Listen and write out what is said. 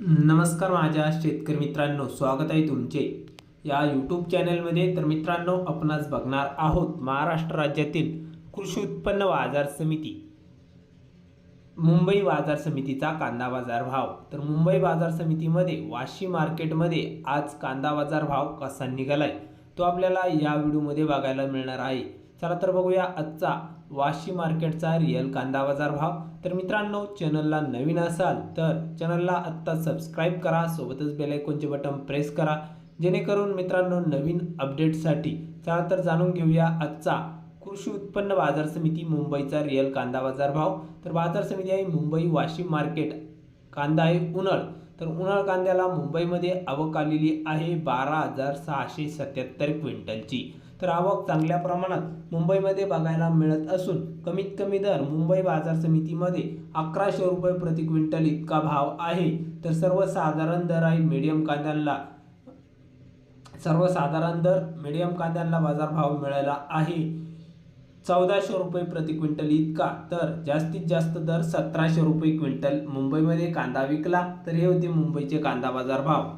नमस्कार माझ्या शेतकरी मित्रांनो स्वागत आहे तुमचे. या यूट्यूब चॅनलमध्ये तर मित्रांनो आपणच बघणार आहोत महाराष्ट्र राज्यातील कृषी उत्पन्न बाजार समिती. मुंबई बाजार समितीचा कांदा बाजार भाव. तर मुंबई बाजार समितीमध्ये वाशी मार्केटमध्ये आज कांदा बाजार भाव कसा निघालाय तो आपल्याला या व्हिडिओमध्ये बघायला मिळणार आहे. चला तर बघूया आजचा वाशी मार्केटचा रिअल कांदा बाजार भाव. तर मित्रांनो चॅनलला नवीन असाल तर चॅनलला आत्ता सबस्क्राईब करा सोबतच बेलायकॉनचे बटन प्रेस करा. जेणेकरून मित्रांनो नवीन अपडेटसाठी चला तर जाणून घेऊया आजचा कृषी उत्पन्न बाजार समिती मुंबईचा रिअल कांदा बाजार भाव. तर बाजार समिती आहे मुंबई वाशिम मार्केट. कांदा आहे उन्हाळ. तर उन्हाळ कांद्याला मुंबईमध्ये आवक आलेली आहे बारा हजार सहाशे सत्याहत्तर क्विंटलची. तर आवक चांगल्या प्रमाणात मुंबईमध्ये बघायला मिळत असून कमीत कमी दर मुंबई बाजार समितीमध्ये अकराशे रुपये प्रति क्विंटल इतका भाव आहे. तर सर्वसाधारण दर आहे मीडियम कांद्यांना. सर्वसाधारण दर मीडियम कांद्यांना बाजारभाव मिळाला आहे. चौदाशे रुपये प्रति क्विंटल इतका. तर जास्तीत जास्त दर सतराशे रुपये क्विंटल मुंबईमध्ये कांदा विकला तर हे होते मुंबईचे कांदा बाजार भाव